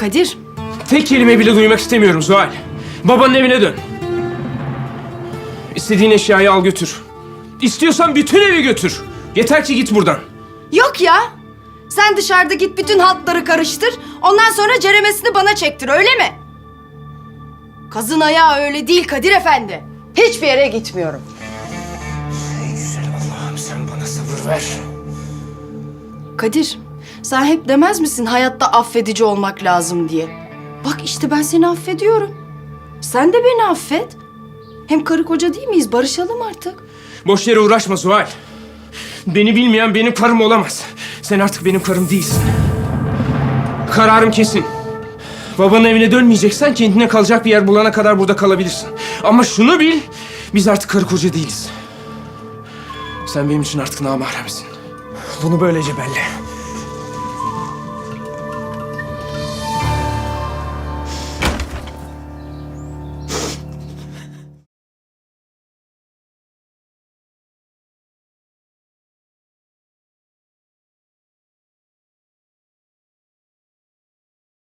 Kadir, Tek kelime bile duymak istemiyorum Zuhal. Babanın evine dön. İstediğin eşyayı al götür. İstiyorsan bütün evi götür. Yeter ki git buradan. yok ya. Sen dışarıda git bütün hatları karıştır. Ondan sonra ceremesini bana çektir öyle mi? Kazın ayağı öyle değil Kadir Efendi. Hiçbir yere gitmiyorum. Ey güzel Allah'ım sen bana sabır ver. Kadir, sen hep demez misin hayatta affedici olmak lazım diye? Bak işte ben seni affediyorum. Sen de beni affet. Hem karı koca değil miyiz? Barışalım artık. Boş yere uğraşma Zuhal. Beni bilmeyen benim karım olamaz. Sen artık benim karım değilsin. Kararım kesin. Babanın evine dönmeyeceksen kendine kalacak bir yer bulana kadar burada kalabilirsin. Ama şunu bil, biz artık karı koca değiliz. Sen benim için artık namahremsin. Bunu böylece belli.